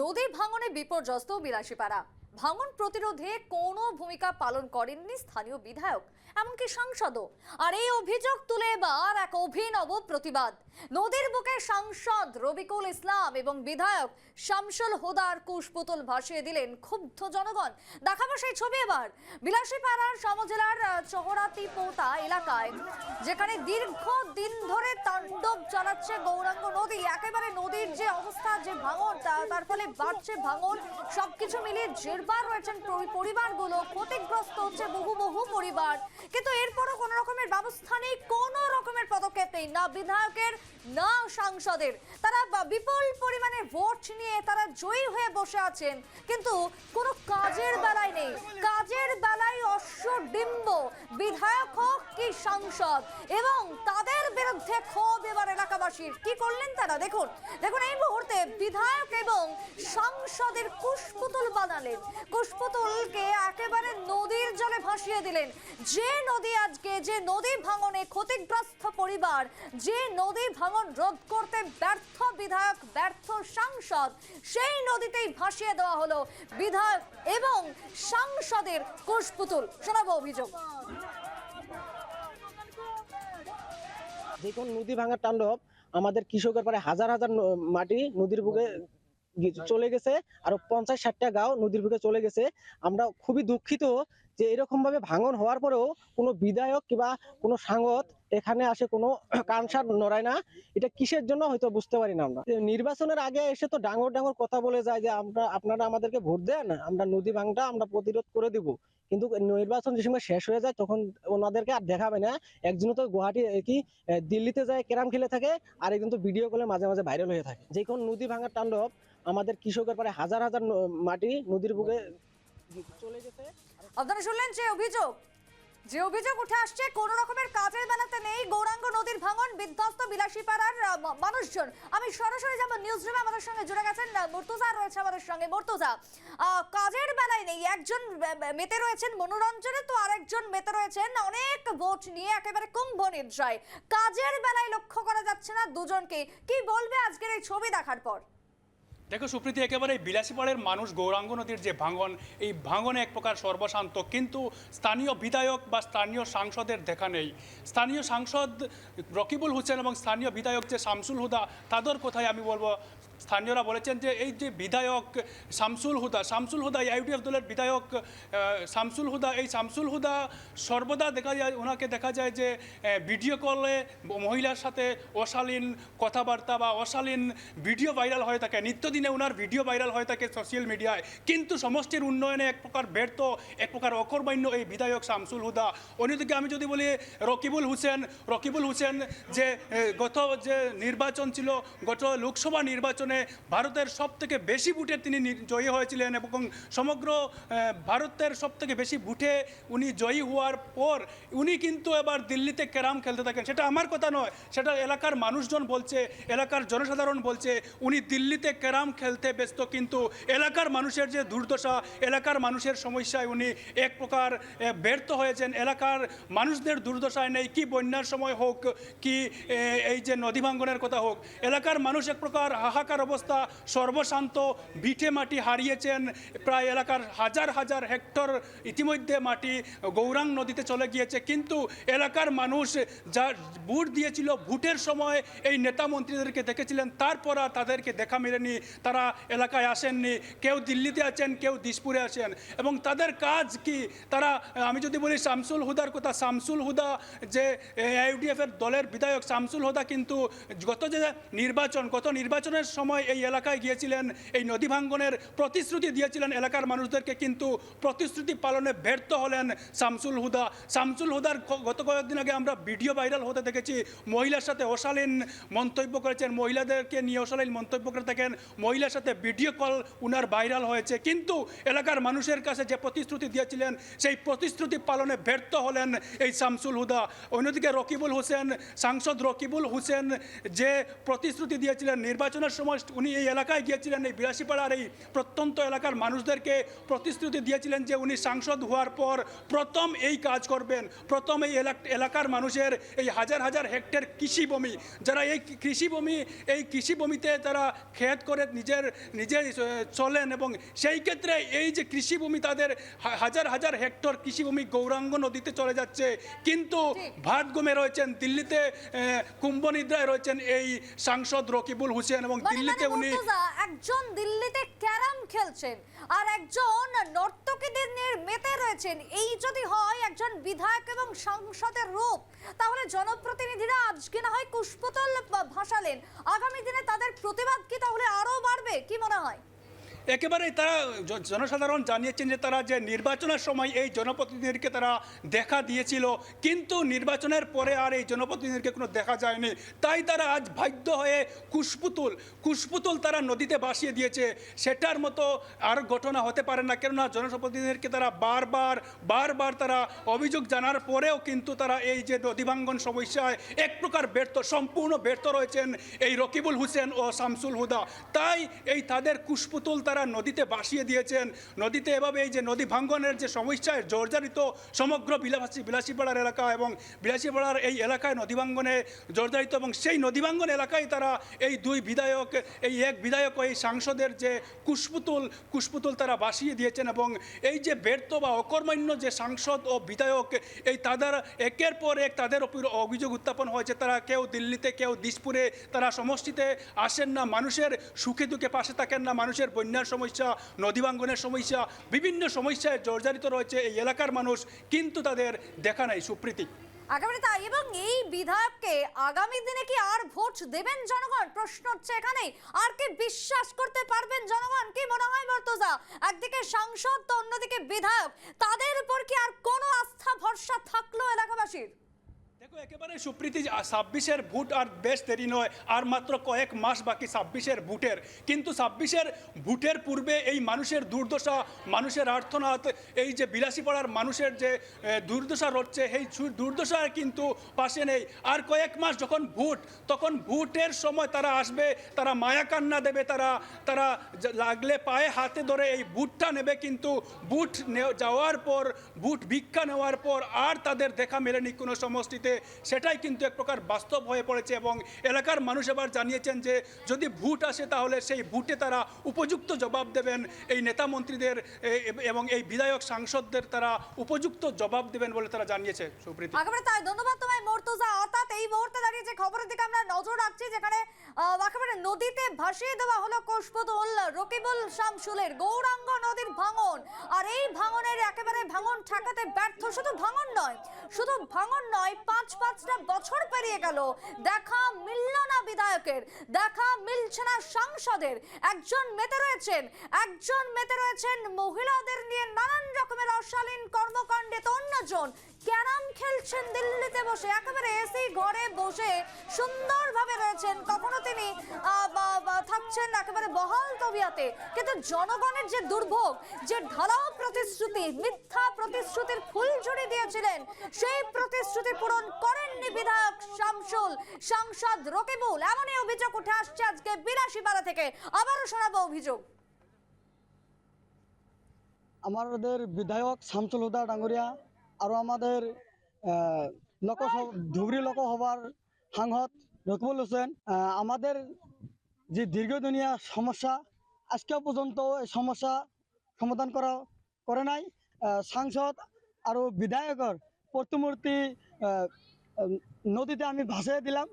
নদী ভাঙনে বিপর্যস্ত বিলাসীপাড়া। ভাঙন প্রতিরোধে কোনো ভূমিকা পালন করেননি স্থানীয় বিধায়ক, এমনকি সাংসদও। আর এই অভিযোগ তুলে এবার এক অভিনব প্রতিবাদ। নদীর বুকে সাংসদ রবিকুল ইসলাম এবং বিধায়ক শামসুল হুদার কুশপুতুল ভাসিয়ে দিলেন ক্ষুব্ধ জনগণ। দেখাবো সেই ছবি এবার। বিলাসীপাড়ার সমজেলার চহরাতি পোতা এলাকায়, যেখানে দীর্ঘ দিন ধরে তাণ্ডব চালাচ্ছে গৌরাঙ্গ নদী। একেবারে নদীর যে অবস্থা, যে ভাঙন তার ফলে বাড়ছে ভাঙন। সবকিছু মিলিয়ে জেরবার রয়েছেন পরিবারগুলো ক্ষতিগ্রস্ত হচ্ছে বহু বহু পরিবার। কিন্তু এরপরও কোনো রকমের ব্যবস্থা নেই, কোনো রকমের পদক্ষেপ নেই, না বিধায়কের, না সাংসদের। তারা বিপুল পরিমাণে ভোট নিয়ে তারা জয়ী হয়ে বসে আছেন, কিন্তু কোনো কাজের বেলায় নেই। কাজের বেলায় অশ্বডিম্ব বিধায়ক হোক কি সাংসদ, এবং তাদের বিরুদ্ধে ক্ষোভ এবার এলাকাবাসীর। কি করলেন তারা? দেখুন দেখুন এই মুহূর্তে বিধায়ক এবং সাংসদের কুশপুতুল বানালেন। কুশপুতুলকে একেবারে নদীর জলে ভাসিয়ে দিলেন। যে নদী আজকে, যে নদী ভাঙনে ক্ষতিগ্রস্ত পরিবার, যে নদী ভাঙন রোধ করতে ব্যর্থ বিধায়ক, ব্যর্থ সাংসদ, সেই নদীতেই ভাসিয়ে দেওয়া হলো বিধায়ক এবং সাংসদের কুশপুতুল। শোনাবো অভিযোগ। কোন নদী ভাঙার তাণ্ডব আমাদের কৃষকের পরে হাজার হাজার মাটি নদীর বুকে চলে গেছে, আর পঞ্চাশ ষাটটা গাঁও নদীর বুকে চলে গেছে। আমরা খুবই দুঃখিত যে এরকম ভাবে ভাঙন হওয়ার পরেও কোনো বিধায়ক কিংবা কোনো সাংগত এখানে আসে কোনো কানসার নড়ায় না। এটা কিসের জন্য হয়তো বুঝতে পারি না আমরা। নির্বাচনের আগে এসে তো ডাঙর ডাঙর কথা বলে যায় যে, আমরা, আপনারা আমাদেরকে ভোট দেন, আমরা নদী ভাঙটা আমরা প্রতিরোধ করে দিব। কিন্তু নির্বাচন যে সময় শেষ হয়ে যায়, তখন ওনাদেরকে আর দেখাবে না। একজন তো গুয়াহাটি কি দিল্লিতে যায়, ক্যারাম খেলে থাকে, আর একজন তো ভিডিও কলে মাঝে মাঝে ভাইরাল হয়ে থাকে। যে কোন নদী ভাঙার তাণ্ডব, আমাদের কৃষকের পরে হাজার হাজার মাটি নদীর বুকে চলে গেছে আপনারা শুনলেন যে অভিযোগ? যে অভিযোগ উঠে আসছে, কোন রকমের কাজের বেলাতে নেই। গৌরাঙ্গ নদীর ভাঙন, বিধ্বস্ত বিলাসীপাড়ার মানুষজন। আমি সরাসরি যাব নিউজ রুমে আমাদের সঙ্গে জুড়ে গেছেন মুর্তজা রয়েছে আমাদের সঙ্গে। মুর্তজা কাজের বেলায় নেই। একজন মেতে রয়েছেন মনোরঞ্জনে, তো আরেকজন মেতে রয়েছেন অনেক ভোট নিয়ে একেবারে কুম্ভ নিদ্রায়। কাজের বেলায় লক্ষ্য করা যাচ্ছে না দুজনকে। কি বলবে আজকের এই ছবি দেখার পর? দেখো সুপ্রীতি একেবারে বিলাসীপাড়ের মানুষ গৌরাঙ্গ নদীর যে ভাঙন, এই ভাঙনে এক প্রকার সর্বশান্ত, কিন্তু স্থানীয় বিধায়ক বা স্থানীয় সাংসদের দেখা নেই। স্থানীয় সাংসদ রকিবুল হোসেন এবং স্থানীয় বিধায়ক যে শামসুল হুদা, তাদের কোথায় আমি বলব। স্থানীয়রা বলেছেন যে এই যে বিধায়ক শামসুল হুদা শামসুল হুদা, ইউডিএফ দলের বিধায়ক শামসুল হুদা, এই শামসুল হুদা সর্বদা দেখা যায় ওনাকে দেখা যায় যে ভিডিও কলে মহিলার সাথে অশালীন কথাবার্তা বা অশালীন ভিডিও ভাইরাল হয়ে থাকে। নিত্যদিনে ওনার ভিডিও ভাইরাল হয়ে থাকে সোশ্যাল মিডিয়ায় কিন্তু সমষ্টির উন্নয়নে এক প্রকার ব্যর্থ, এক প্রকার অকর্মান্য এই বিধায়ক শামসুল হুদা। অন্যদিকে আমি যদি বলি রকিবুল হুসেন রকিবুল হুসেন যে গত যে নির্বাচন ছিল, গত লোকসভা নির্বাচনে ভারতের সব থেকে বেশি ভোটে তিনি জয়ী হয়েছিলেন এবং সমগ্র ভারতের সব থেকে বেশি ভোটে উনি জয়ী হওয়ার পর উনি কিন্তু এবার দিল্লিতে ক্যারাম খেলতে থাকেন। সেটা আমার কথা নয়, সেটা এলাকার মানুষজন বলছে, এলাকার জনসাধারণ বলছে, উনি দিল্লিতে ক্যারাম খেলতে ব্যস্ত, কিন্তু এলাকার মানুষের যে দুর্দশা, এলাকার মানুষের সমস্যায় উনি এক প্রকার ব্যর্থ হয়েছেন। এলাকার মানুষদের দুর্দশায় নেই, কি বন্যার সময় হোক, কি এই যে নদী ভাঙ্গনের কথা হোক, এলাকার মানুষ এক প্রকার হাহাকার অবস্থা সর্বশান্ত, ভিটে মাটি হারিয়েছেন। প্রায় এলাকার হাজার হাজার হেক্টর ইতিমধ্যে মাটি গৌরাং নদীতে চলে গিয়েছে। কিন্তু এলাকার মানুষ যা ভোট দিয়েছিল ভোটের সময় এই নেতা মন্ত্রীদেরকে দেখেছিলেন। তারপর আর তাদেরকে দেখা মেলেনি। তারা এলাকায় আসেননি। কেউ দিল্লিতে আছেন, কেউ দিসপুরে আছেন। এবং তাদের কাজ কি? তারা, আমি যদি বলি শামসুল হুদার কথা, শামসুল হুদা যে ইউডিএফ এর দলের বিধায়ক, শামসুল হুদা কিন্তু গত যে নির্বাচন, গত নির্বাচনের সময় এই এলাকায় গিয়েছিলেন, এই নদী ভাঙ্গনের প্রতিশ্রুতি দিয়েছিলেন এলাকার মানুষদেরকে, কিন্তু প্রতিশ্রুতি পালনে ব্যর্থ হলেন শামসুল হুদা। শামসুল হুদার গত কয়েকদিন আগে আমরা ভিডিও ভাইরাল হতে দেখেছি, মহিলার সাথে অশালীন মন্তব্য করেছেন, মহিলাদেরকে নিয়ে অশালীন মন্তব্য করে থাকেন, মহিলার সাথে ভিডিও কল উনার ভাইরাল হয়েছে। কিন্তু এলাকার মানুষের কাছে যে প্রতিশ্রুতি দিয়েছিলেন, সেই প্রতিশ্রুতি পালনে ব্যর্থ হলেন এই শামসুল হুদা। অন্যদিকে রকিবুল হোসেন, সাংসদ রকিবুল হোসেন যে প্রতিশ্রুতি দিয়েছিলেন নির্বাচনের সময় সময় উনি এই এলাকায় গিয়েছিলেন এই বিলাসীপাড়ার এই প্রত্যন্ত এলাকার মানুষদেরকে প্রতিশ্রুতি দিয়েছিলেন যে উনি সাংসদ হওয়ার পর প্রথম এই কাজ করবেন। প্রথম এই এলাকার মানুষের এই হাজার হাজার হেক্টর কৃষিভূমি যারা এই কৃষিভূমি এই কৃষিভূমিতে তারা ক্ষেত করে নিজের আহ, চলেন এবং সেই ক্ষেত্রে এই যে কৃষিভূমি তাদের হাজার হাজার হেক্টর কৃষিভূমি গৌরাঙ্গ নদীতে চলে যাচ্ছে। কিন্তু ভাত গমে রয়েছেন দিল্লিতে কুম্ভনিদ্রায় রয়েছেন এই সাংসদ রকিবুল হোসেন এবং মানে দিল্লিতে মানে উনি একজন দিল্লিতে ক্যারাম খেলছেন আর একজন নর্তকীদের নিয়ে মেতে রয়েছেন। এই যদি হয় একজন বিধায়ক এবং সংসদের রূপ তাহলে জনপ্রতিনিধিরা আজকে না হয় কুশপুতল ভাসালেন। আগামী দিনে তাদের প্রতিবাদ কি তাহলে আরও বাড়বে? কি মনে হয়? একেবারে তারা জনসাধারণ জানিয়েছেন যে তারা যে নির্বাচনের সময় এই জনপ্রতিনিধিকে তারা দেখা দিয়েছিল, কিন্তু নির্বাচনের পরে আর এই জনপ্রতিনিধিকে কোনো দেখা যায়নি। তাই তারা আজ বাধ্য হয়ে কুশপুতুল কুশপুতুল তারা নদীতে ভাসিয়ে দিয়েছে। সেটার মতো আর ঘটনা হতে পারে না, কেননা জনপ্রতিনিধিকে তারা বারবার বারবার তারা অভিযোগ জানার পরেও কিন্তু তারা এই যে নদীভাঙ্গন সমস্যায় এক প্রকার ব্যর্থ, সম্পূর্ণ ব্যর্থ রয়েছেন এই রকিবুল হোসেন ও শামসুল হুদা। তাই এই তাদের কুশপুতুল তারা নদীতে বাসিয়ে দিয়েছেন। নদীতে এভাবে এই যে নদী ভাঙ্গনের যে সমস্যায় জর্জরিত সমগ্র বিলাসী, বিলাসীপাড়ার এলাকা এবং বিলাসীপাড়ার এই এলাকায় নদী ভাঙ্গনে জর্জরিত এবং সেই নদী ভাঙ্গন এলাকায় তারা এই দুই বিধায়ক, এই এক বিধায়ক এই সাংসদের যে কুশপুতুল কুশপুতুল তারা বাসিয়ে দিয়েছেন এবং এই যে ব্যর্থ বা অকর্মণ্য যে সাংসদ ও বিধায়ক, এই তাদের একের পর এক তাদের উপর অভিযোগ উত্থাপন হয়েছে। তারা কেউ দিল্লিতে, কেউ দিসপুরে, তারা সমষ্টিতে আসেন না। মানুষের সুখে দুঃখে পাশে থাকেন না। মানুষের বন্যার সমস্যা, নদী ভাঙ্গনের সমস্যা, বিভিন্ন সমস্যায় জর্জরিত রয়েছে এই এলাকার মানুষ, কিন্তু তাদের দেখা নাই সুপ্রীতি। তাই, এবং এই বিধায়ককে আগামী দিনে কি আর ভোট দেবেন জনগণ? প্রশ্ন হচ্ছে এখানেই। আর কি বিশ্বাস করতে পারবেন জনগণ? কি মনে হয় মর্তজা? একদিকে সাংসদ, তো অন্যদিকে বিধায়ক। তাদের উপর কি আর কোনো আস্থা, ভরসা থাকল এলাকাবাসীর? দেখো, একেবারে সুপ্রীতি ছাব্বিশের ভোট আর বেশ দেরি নয়, আর মাত্র কয়েক মাস বাকি ছাব্বিশের ভোটের। কিন্তু ছাব্বিশের ভোটের পূর্বে এই মানুষের দুর্দশা, মানুষের আর্থনাথ এই যে বিলাসীপাড়ার মানুষের যে দুর্দশা রচ্ছে এই সু- দুর্দশা কিন্তু পাশে নেই। আর কয়েক মাস যখন ভোট, তখন ভোটের সময় তারা আসবে, তারা মায়া কান্না দেবে, তারা তারা লাগলে পায়ে হাতে ধরে এই বুটটা নেবে, কিন্তু নে- যাওয়ার পর বুট ভিক্ষা নেওয়ার পর আর তাদের দেখা মেলেনি কোনো সমষ্টিতে। সেটাই কিন্তু এক প্রকার বাস্তব হয়ে পড়েছে এবং এলাকার মানুষ এবার জানিয়েছেন যে যদি ভোট আসে তাহলে সেই ভোটে তারা উপযুক্ত জবাব দেবেন। এই নেতা মন্ত্রীদের এবং এই বিধায়ক সাংসদদের তারা উপযুক্ত জবাব দেবেন বলে তারা জানিয়েছে। ভাঙন। নয়, শুধু ভাঙন নয় পাঁচ পাঁচটা বছর পেরিয়ে গেল। দেখা মিলল না বিধায়কের, দেখা মিলছে না সাংসদের। একজন মেতে রয়েছেন, একজন মেতে রয়েছেন মহিলাদের নিয়ে নানান রকমের অশালীন কর্মকাণ্ডে তো অন্যজন। ক্যারাম খেলছেন দিল্লিতে বসে। একেবারে এসি ঘরে বসে সুন্দরভাবে রয়েছেন। কখনো তিনি থাকছেন একেবারে বহাল তবিয়াতে। কিন্তু জনগণের যে দুর্ভোগ, যে ঢালাও প্রতিশ্রুতি, মিথ্যা প্রতিশ্রুতির ফুল ফুলঝুরি দিয়েছিলেন, সেই প্রতিশ্রুতি পূরণ করেননি বিধায়ক শামসুল, সাংসদ রকিবুল। এমনই অভিযোগ উঠে আসছে আজকে বিলাসীপাড়া থেকে। আবারও শোনাবো অভিযোগ। আমাদের বিধায়ক শামসুল হুদা ডাঙ্গরিয়া আৰু আমাদের লোকসভা ধুবড়ি লোকসভার সাংসদ রকিবুল হোসেন আমাদের যে দীর্ঘদিনীয়া সমস্যা আজকে পর্যন্ত এই সমস্যা সমাধান করা করে নাই। সাংসদ আৰু বিধায়কৰ আহ, নদীতে আমি ভাসাই দিলাম।